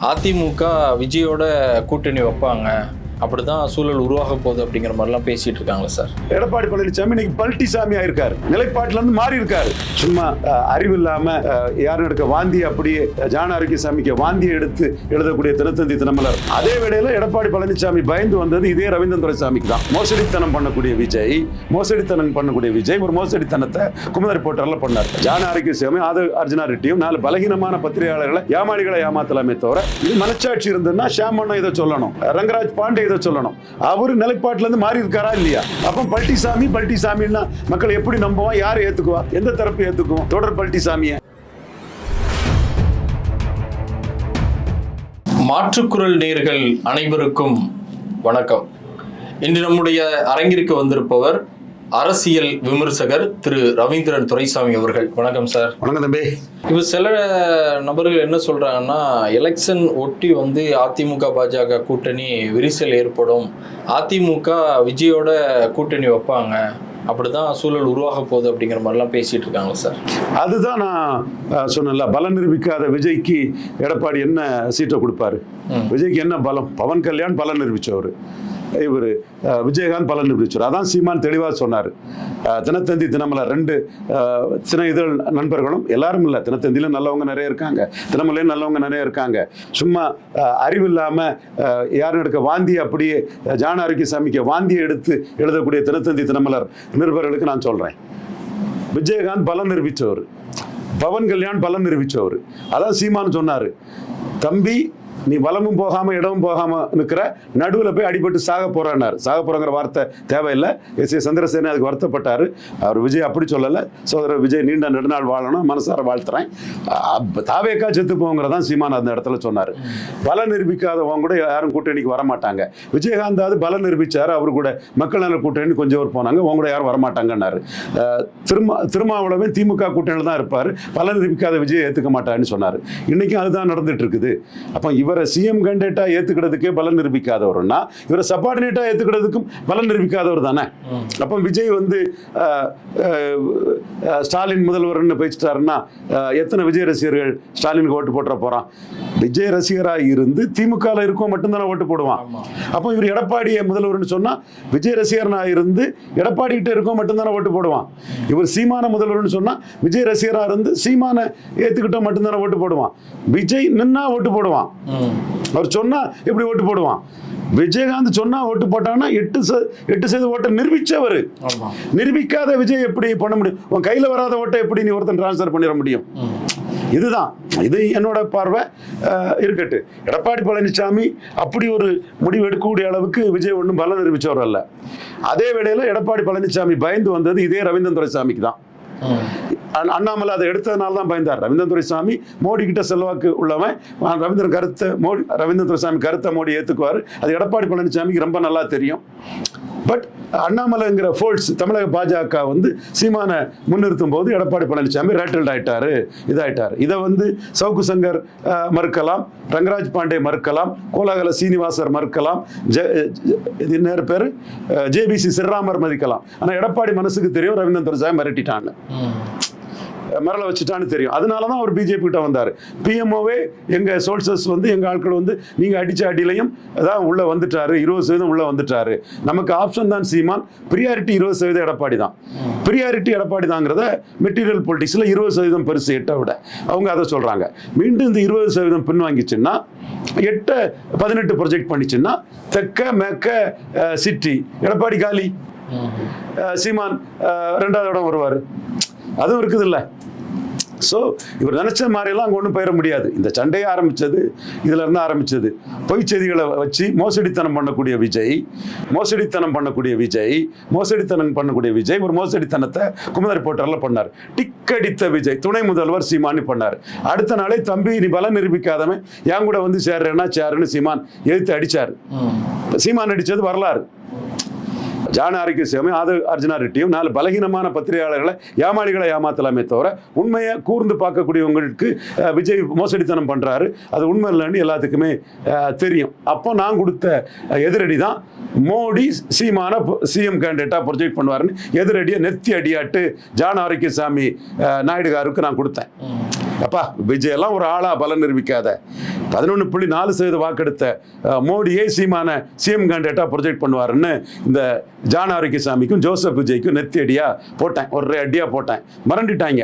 அதிமுக விஜயோட கூட்டணி வைப்பாங்க. அப்படிதான் சூழல் உருவாக போகுது அப்படிங்கிற மாதிரிலாம் பேசிட்டு இருக்காங்களா சார். எடப்பாடி பழனிசாமி இன்னைக்கு பல்ட்டிசாமி ஆயிருக்காரு. நிலைப்பாட்டுல இருந்து மாறி இருக்காரு. சும்மா அறிவு இல்லாம யாரும் எடுக்க வாந்தி அப்படியே ஜான ஆரோக்கியசாமிக்கு வாந்தி எடுத்து எழுதக்கூடிய தினத்தந்தி தினமலர். அதே வேளையில எடப்பாடி பழனிசாமி பயந்து வந்தது இதே ரவீந்திரன் துரைசாமிக்கு தான். மோசடித்தனம் பண்ணக்கூடிய விஜய் மோசடித்தனம் பண்ணக்கூடிய விஜய் ஒரு மோசடித்தனத்தை குமுத ரிப்போர்ட்டர்ல பண்ணார். ஜான ஆரோக்கியசாமி ஆத அர்ஜுனா ரெட்டியும் நாலு பலகீனமான பத்திரிகையாளர்களை ஏமாளிகளை ஏமாத்தலாமே தவிர இது மனச்சாட்சி இருந்ததுன்னா ஷாமண்ணா இதை சொல்லணும். ரங்கராஜ் பாண்டே இதை சொல்லணும். அவர் நிலைப்பாட்டுல இருந்து மாறி இருக்காரா இல்லையா? அப்போ பல்ட்டிசாமி பல்ட்டிசாமின்னா மக்கள் எப்படி நம்புவான்? யார் ஏற்றுக்குவா எந்த தரப்பு ஏற்றுக்குவோம் தொடர் பல்ட்டிசாமியை மாற்றுக்குரல் நேர்கள் அனைவருக்கும் வணக்கம். இன்று நம்முடைய அரங்கிற்கு வந்திருப்பவர் அரசியல் விமர்சகர் திரு ரவீந்திரன் துரைசாமி அவர்கள். வணக்கம் சார் வணக்கம் தம்பி. இப்போ சில நபர்கள் என்ன சொல்றாங்கன்னா எலெக்ஷன் ஒட்டி வந்து அதிமுக பாஜக கூட்டணி விரிசல் ஏற்படும். அதிமுக விஜயோட கூட்டணி வைப்பாங்க. அப்படிதான் சூழல் உருவாக போகுது அப்படிங்கிற மாதிரிலாம் பேசிட்டு இருக்காங்க சார் அதுதான் நான் அஹ், சொன்னேன்ல பலம் நிரூபிக்காத விஜய்க்கு எடப்பாடி என்ன சீட்டை கொடுப்பாரு. விஜய்க்கு என்ன பலம்? பவன் கல்யாண் பலம் நிரூபிச்சவர். இவர் விஜயகாந்த் பலன் பிடிச்சார். அதான் சீமான் தெளிவாக சொன்னார். தினத்தந்தி தினமலை ரெண்டு சின்ன இதழ் நண்பர்களும் எல்லாரும் இல்லை. தினத்தந்தியிலும் நல்லவங்க நிறைய இருக்காங்க. தினமலையும் நல்லவங்க நிறைய இருக்காங்க. சும்மா அறிவு இல்லாமல் யாரும் எடுக்க வாந்தி அப்படியே ஜான ஜான ஆரோக்கியசாமிக்கு வாந்தியை எடுத்து எழுதக்கூடிய தினத்தந்தி தினமலர் நிருபர்களுக்கு நான் சொல்கிறேன் விஜயகாந்த் பலம் நிரூபித்தவர் பவன் கல்யாண் பலம் நிரூபித்தவர் அதான் சீமான் சொன்னார். தம்பி நீ வலமும் போகாம இடமும் போகாம நிற்கிற நடுவில் போய் அடிபட்டு சாக போறான்னாரு. சாக போறாங்கிற வார்த்தை தேவையில்லை. எஸ் ஏ சந்திரசேன அதுக்கு வருத்தப்பட்டாரு. அவர் விஜய் அப்படி சொல்லலை. சோதரர் விஜய் நீண்ட நெடுநாள் வாழணும் மனசார வாழ்த்துறேன். தாவேக்கா செத்து போங்கிறதான் சீமான் அந்த இடத்துல சொன்னார். பல நிரூபிக்காதவங்க கூட யாரும் கூட்டணிக்கு வரமாட்டாங்க. விஜயகாந்தாவது பல நிரூபிச்சாரு. அவர் கூட மக்கள் நல கூட்டணி கொஞ்சம் பேர் போனாங்க. அவங்க கூட யாரும் வரமாட்டாங்கன்னாரு. திருமா திருமாவளவே திமுக கூட்டணியில் தான் இருப்பார். பல நிரூபிக்காத விஜய் ஏற்றுக்க மாட்டாருன்னு சொன்னார். இன்னைக்கும் அதுதான் நடந்துட்டு இருக்குது. அப்போ இவரை சிஎம் கேண்டேட்டா ஏற்றுக்கிறதுக்கே பலன் நிரூபிக்காதவர்னா இவரை சப்பார்டினேட்டா ஏற்றுக்கிறதுக்கும் பலன் நிரூபிக்காதவர் தானே? அப்போ விஜய் வந்து ஸ்டாலின் முதல்வர்னு பேசிட்டாருன்னா எத்தனை விஜய் ரசிகர்கள் ஸ்டாலினுக்கு ஓட்டு போட்டுற போறான்? விஜய் ரசிகராக இருந்து திமுகவில் இருக்கவும் மட்டும்தானே ஓட்டு போடுவான். அப்போ இவர் எடப்பாடியை முதல்வர்னு சொன்னா விஜய் ரசிகரனா இருந்து எடப்பாடி கிட்ட இருக்கவும் மட்டும்தானே ஓட்டு போடுவான். இவர் சீமான முதல்வர்னு சொன்னா விஜய் ரசிகரா இருந்து சீமான ஏத்துக்கிட்டா மட்டும்தானே ஓட்டு போடுவான். விஜய் நின்னா ஓட்டு போடுவான். அவர் சொன்னா எப்படி ஓட்டு போடுவான்? விஜயகாந்த் சொன்னா ஓட்டு போட்டான்னா எட்டு எட்டு சதவீத ஓட்டை நிரூபிச்சவர். ஆமா. நிரூபிக்காத விஜய் எப்படி பண்ண முடியும்? உன் கையில வராத ஓட்டை எப்படி நீ ஒருத்தன் டிரான்ஸ்ஃபர் பண்ணிட முடியும்? இதுதான். இது என்னோட பார்வை. இருக்கட்டு. எடப்பாடி பழனிசாமி அப்படி ஒரு முடிவு எடுக்கக்கூடிய அளவுக்கு விஜய் ஒன்றும் பலம் நிரூபிச்சவர் அல்ல. அதே வேளையில எடப்பாடி பழனிசாமி பயந்து வந்தது இதே ரவீந்திரன் துரைசாமிக்கு தான். அண்ணாமலை அதை எடுத்ததுனால தான் பயந்தார். ரவீந்திரன் துரைசாமி மோடி கிட்ட செல்வாக்கு உள்ளவன். ரவீந்திரன் கருத்தை மோடி ரவீந்திரன் துரைசாமி கருத்தை மோடி ஏற்றுக்குவார் அது எடப்பாடி பழனிசாமிக்கு ரொம்ப நல்லா தெரியும். பட் அண்ணாமலைங்கிற ஃபோர்ஸ் தமிழக பாஜக வந்து சீமானை முன்னிறுத்தும் போது எடப்பாடி பழனிசாமி ரேட்டல்ட் ஆயிட்டாரு இதாயிட்டார். இதை வந்து சவுக்கு சங்கர் மறுக்கலாம் ரங்கராஜ் பாண்டே மறுக்கலாம் கோலாகல சீனிவாசர் மறுக்கலாம் ஜெ பேர்? ஜேபிசி சிறராமர் மதிக்கலாம். ஆனால் எடப்பாடி மனசுக்கு தெரியும் ரவீந்திரன் துரசாய் மிரட்டிட்டாங்க. மிரள வச்சுட்டான்னு தெரியும். அதனால தான் அவர் பிஜேபி கிட்ட வந்தார். பிஎம்ஓவே எங்கள் சோல்சர்ஸ் வந்து எங்கள் ஆட்கள் வந்து நீங்கள் அடித்த அடியிலையும் அதான் உள்ளே வந்துட்டாரு. இருபது சதவீதம் உள்ளே வந்துட்டாரு. நமக்கு ஆப்ஷன் தான் சீமான். ப்ரியாரிட்டி இருபது சதவீதம் எடப்பாடி தான். ப்ரியாரிட்டி எடப்பாடி தாங்கிறத மெட்டீரியல் பொலிட்டிக்ஸில் இருபது சதவீதம் பெருசு எட்டை விட. அவங்க அதை சொல்கிறாங்க மீண்டும் இந்த இருபது சதவீதம் பின்வாங்கிச்சுன்னா எட்டை பதினெட்டு ப்ரொஜெக்ட் பண்ணிச்சுன்னா தெக்க மேக்க சிட்டி எடப்பாடி காலி. சீமான் ரெண்டாவது இடம் வருவார். அதுவும் இருக்குது இல்லை ஸோ இவர் நினைச்ச மாதிரியெல்லாம் அங்கே ஒன்றும் போயிட முடியாது. இந்த சண்டையை ஆரம்பிச்சது இதுல இருந்து ஆரம்பிச்சது. பொய் செய்திகளை வச்சு மோசடித்தனம் பண்ணக்கூடிய விஜய் மோசடித்தனம் பண்ணக்கூடிய விஜய் மோசடித்தனம் பண்ணக்கூடிய விஜய் ஒரு மோசடித்தனத்தை குமுத ரிப்போர்ட்டர்ல பண்ணார். டிக் அடித்த விஜய் துணை முதல்வர் சீமானி பண்ணார். அடுத்த நாளே தம்பி நீ பலம் நிரூபிக்காதவன் என் கூட வந்து சேர்றேன்னா சேருன்னு சீமான் எதிர்த்து அடிச்சார். ம். சீமான் அடிச்சது வரலாறு. ஜான ஆரோக்கியசாமி அது அர்ஜுனா ரெட்டியும் நாலு பலகீனமான பத்திரிகையாளர்களை ஏமாளிகளை ஏமாத்தலாமே தவிர உண்மையை கூர்ந்து பார்க்கக்கூடியவங்களுக்கு விஜய் மோசடித்தனம் பண்ணுறாரு அது உண்மை இல்லைன்னு எல்லாத்துக்குமே தெரியும். அப்போ நான் கொடுத்த எதிரடி தான் மோடி சீமான சிஎம் கேண்டிடேட்டாக ப்ரொஜெக்ட் பண்ணுவாருன்னு எதிரடியை நெத்தி அடியாட்டு ஜான ஆரோக்கியசாமி அஹ், நாயுடுகாருக்கு நான் கொடுத்தேன். அப்பா விஜய் எல்லாம் ஒரு ஆளா பலம் நிரூபிக்காத. பதினொன்று புள்ளி நாலு சதவீத வாக்கெடுத்த மோடியே சீமான சிஎம் கேண்டிடேட்டாக ப்ரொஜெக்ட் பண்ணுவாருன்னு இந்த ஜான் ஆரோக்கியசாமிக்கும் ஜோசப் விஜய்க்கும் நெத்தி அடியாக போட்டேன். ஒரு அடியாக போட்டேன். மறந்துட்டாங்க.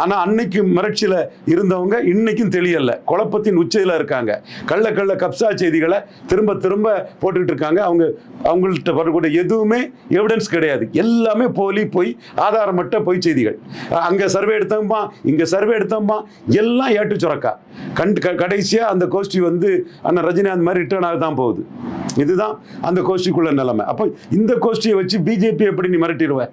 ஆனால் ஆனா அன்னைக்கு மிரட்சியில இருந்தவங்க இன்னைக்கும் தெளியல குழப்பத்தின் உச்சையில் இருக்காங்க. கள்ள கள்ள கப்சா செய்திகளை திரும்ப திரும்ப போட்டுக்கிட்டு இருக்காங்க. அவங்க அவங்கள்ட்ட வரக்கூடிய எதுவுமே எவிடன்ஸ் கிடையாது. எல்லாமே போலி போய் ஆதாரமற்ற பொய் செய்திகள். அங்கே அங்க சர்வே எடுத்தோம்பா இங்க சர்வே எடுத்தோம்பா எல்லாம் ஏட்டு சுரக்கா. கண்டு க- கடைசியா அந்த கோஷ்டி வந்து அண்ணன் ரஜினிகாந்த் மாதிரி ரிட்டர்ன் ஆக தான் போகுது. இதுதான் அந்த கோஷ்டிக்குள்ள நிலைமை. அப்போ இந்த கோஷ்டியை வச்சு பிஜேபி எப்படி நீ மிரட்டிடுவ?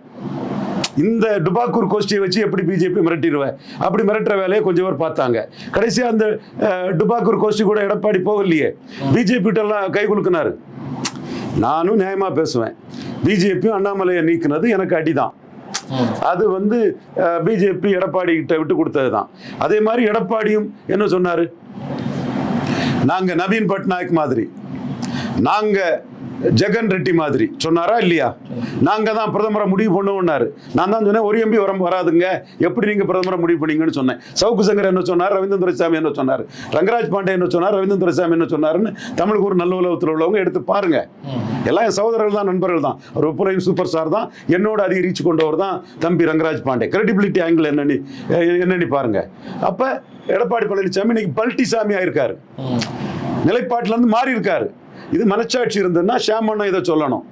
இந்த டுபாக்கூர் கோஷ்டியை வச்சு எப்படி பிஜேபி மிரட்டிடுவேன்? அப்படி மிரட்டுற வேலையை கொஞ்சம் பேர் பார்த்தாங்க. கடைசியாக அந்த டுபாக்கூர் கோஷ்டி கூட எடப்பாடி போகலையே. பிஜேபி கை குலுக்கினாரு. நானும் நியாயமாக பேசுவேன். பிஜேபியும் அண்ணாமலையை நீக்குனது எனக்கு அடிதான். அது வந்து பிஜேபி எடப்பாடி கிட்ட விட்டு கொடுத்தது தான் அதே மாதிரி எடப்பாடியும் என்ன சொன்னாரு? நாங்க நவீன் பட்நாயக் மாதிரி. நாங்க ஜெகன் ரெட்டி மாதிரி. சொன்னாரா இல்லையா? நாங்க தான் பிரதமரை முடிவு பண்ணுவோம்னாரு. நான் தான் சொன்னேன் ஒரு எம்பி வர வராதுங்க. எப்படி நீங்க பிரதமரை முடிவு பண்ணீங்கன்னு சொன்னேன். சவுக்கு சங்கர் என்ன சொன்னார்? ரவீந்திர துரைசாமி என்ன சொன்னார்? ரங்கராஜ் பாண்டே என்ன சொன்னார்? ரவீந்திர துரைசாமி என்ன சொன்னாருன்னு தமிழுக்கு ஒரு நல்ல உலகத்தில் உள்ளவங்க எடுத்து பாருங்க. எல்லாம் என் சகோதரர்கள் தான் நண்பர்கள் தான். ஒரு ஒப்புரையும் சூப்பர் ஸ்டார் தான். என்னோட அதிக ரீச் கொண்டவர் தான் தம்பி ரங்கராஜ் பாண்டே. கிரெடிபிலிட்டி ஆங்கிள் என்னன்னு என்னன்னு பாருங்க. அப்ப எடப்பாடி பழனிசாமி இன்னைக்கு பல்ட்டிசாமி ஆயிருக்காரு ம். நிலைப்பாட்டுல இருந்து மாறி இருக்காரு. இது மனச்சாட்சி இருந்ததுன்னா ஷியாமண்ணா இதை சொல்லணும்.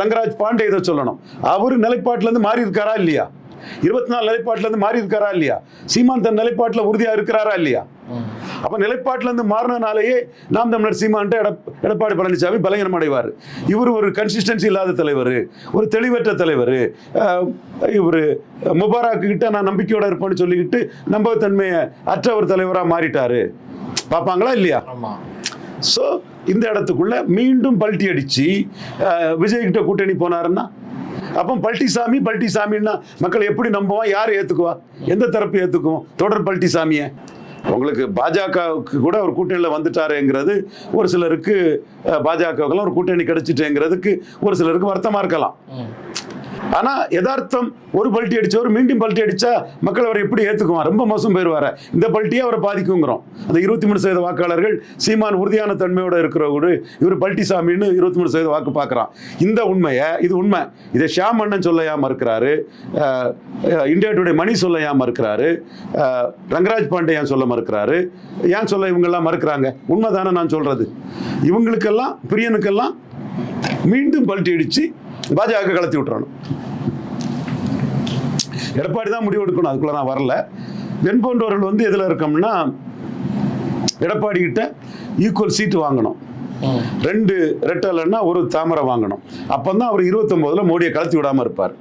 ரங்கராஜ் பாண்டே இதை சொல்லணும். அவர் நிலைப்பாட்டுல இருந்து மாறி இருக்காரா இல்லையா? இருபத்தி நாலு நிலைப்பாட்டுல இருந்து மாறி இருக்காரா இல்லையா? சீமான் தன் நிலைப்பாட்டுல உறுதியா இருக்கிறாரா இல்லையா. அப்ப நிலைப்பாட்டுல இருந்து மாறினாலேயே நாம் தமிழர் சீமான்ட்ட எடப் எடப்பாடி பழனிசாமி பலகீனம் அடைவார் இவர் ஒரு கன்சிஸ்டன்சி இல்லாத தலைவர் ஒரு தெளிவற்ற தலைவர் இவர் முபாரக் கிட்ட நான் நம்பிக்கையோட இருப்பேன்னு சொல்லிக்கிட்டு நம்பகத்தன்மையை அற்ற ஒரு தலைவராக மாறிட்டாரு. பார்ப்பாங்களா இல்லையா? ஸோ இந்த இடத்துக்குள்ள மீண்டும் பல்ட்டி அடிச்சு விஜய்கிட்ட கூட்டணி போனாருன்னா? அப்போ பல்ட்டிசாமி பல்ட்டிசாமின்னா மக்கள் எப்படி நம்புவான்? யார் ஏத்துக்குவா? எந்த தரப்பு ஏற்றுக்குவோம் தொடர் பல்ட்டிசாமியை உங்களுக்கு பாஜகவுக்கு கூட ஒரு கூட்டணியில் வந்துட்டாருங்கிறது ஒரு சிலருக்கு பாஜகவுக்கெல்லாம் ஒரு கூட்டணி கிடைச்சிட்டேங்கிறதுக்கு ஒரு சிலருக்கு வருத்தமாக இருக்கலாம். ஆனா யதார்த்தம் ஒரு பல்ட்டி அடிச்சவர் மீண்டும் பல்ட்டி அடிச்சா மக்கள் அவரை எப்படி ஏத்துக்குவான் ரொம்ப மோசம் போயிடுவாரு இந்த பல்ட்டியே அவரை பாதிக்குங்கிறோம். அந்த இருபத்தி மூணு சதவீத வாக்காளர்கள் சீமான் உறுதியான தன்மையோட இருக்கிறவரு இவர் பல்ட்டிசாமின்னு இருபத்தி மூணு சதவீத வாக்கு பார்க்குறான் இந்த உண்மையை இது உண்மை. இதை ஷியாம் அண்ணன் சொல்ல இருக்கிறாரு. இந்தியா டுடே மணி சொல்ல இருக்கிறாரு. மறுக்கிறாரு ரங்கராஜ் பாண்டே ஏன் சொல்ல மறுக்கிறாரு? ஏன் சொல்ல இவங்கெல்லாம் மறுக்கிறாங்க? உண்மைதானே நான் சொல்றது. இவங்களுக்கெல்லாம் பிரியனுக்கெல்லாம் மீண்டும் பல்ட்டி அடிச்சு பாஜக கலத்தி விட்டுறணும் எடப்பாடி தான் முடிவு எடுக்கணும் அதுக்குள்ள நான் வரல. வெண்போன்றவர்கள் வந்து எதில் இருக்கோம்னா எடப்பாடி கிட்ட ஈக்குவல் சீட்டு வாங்கணும். ரெண்டு ரெட்டலைன்னா ஒரு தாமரை வாங்கணும். அப்போ தான் அவர் இருபத்தொம்போதுல மோடியை கலத்தி விடாமல் இருப்பார்.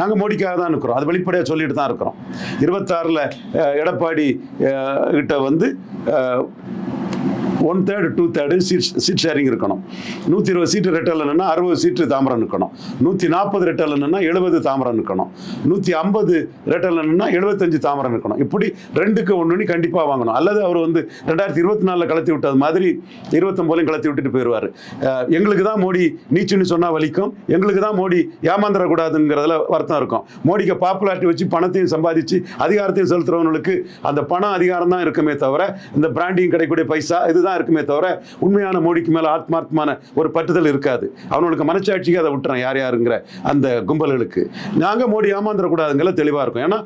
நாங்கள் மோடிக்காக தான் இருக்கிறோம். அது வெளிப்படையாக சொல்லிட்டு தான் இருக்கிறோம். இருபத்தாறில் எடப்பாடி கிட்ட வந்து one third two third seat seat sharing இருக்கணும். நூற்றி இருபது சீட்டு ரெட்டலன்னா அறுபது சீட்டு தாமரம் நிற்கணும். நூற்றி நாற்பது ரெட்டலன்னா எழுபது தாமரம் நிற்கணும். நூற்றி ஐம்பது ரெட்டலன்னா எழுபத்தஞ்சு தாமரம் நிற்கணும். இப்படி ரெண்டுக்கு ஒன்று கண்டிப்பாக வாங்கணும். அல்லது அவர் வந்து ரெண்டாயிரத்தி இருபத்தி நாலில் கலத்தி விட்டது மாதிரி இருபத்தொம்போலையும் கலத்தி விட்டுட்டு போயிடுவார் எங்களுக்கு தான் மோடி நீச்சுன்னு சொன்னால் வலிக்கும். எங்களுக்கு தான் மோடி ஏமாந்துடக்கூடாதுங்கிறதுல வருத்தம் இருக்கும். மோடிக்கு பாப்புலாரிட்டி வச்சு பணத்தையும் சம்பாதிச்சு அதிகாரத்தையும் செலுத்துறவங்களுக்கு அந்த பணம் அதிகாரம் தான் இருக்குமே தவிர இந்த பிராண்டிங் கிடைக்கக்கூடிய பைசா இதுதான் இருக்குமே தவிர உண்மையான மோடிக்கு மேலே ஆத்மார்த்தமான ஒரு பற்றுதல் இருக்காது. அவனுக்கு மனச்சாட்சிக்கு அதை விட்டுறேன். யார் யாருங்கிற அந்த கும்பல்களுக்கு. நாங்கள் மோடி ஏமாந்துடக்கூடாதுங்கிற தெளிவாக இருக்கும். ஏன்னா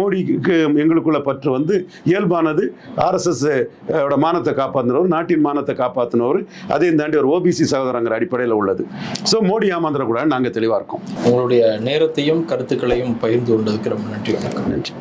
மோடிக்கு எங்களுக்குள்ள பற்று வந்து இயல்பானது ஆர்எஸ்எஸ் மானத்தை காப்பாற்றினவர் நாட்டின் மானத்தை காப்பாற்றினவர் அதையும் தாண்டி ஒரு ஓபிசி சகோதரங்கிற அடிப்படையில் உள்ளது. ஸோ மோடி ஏமாந்துடக்கூடாது நாங்கள் தெளிவாக இருக்கோம். உங்களுடைய நேரத்தையும் கருத்துக்களையும் பகிர்ந்து கொண்டதுக்கு ரொம்ப நன்றி வணக்கம். நன்றி.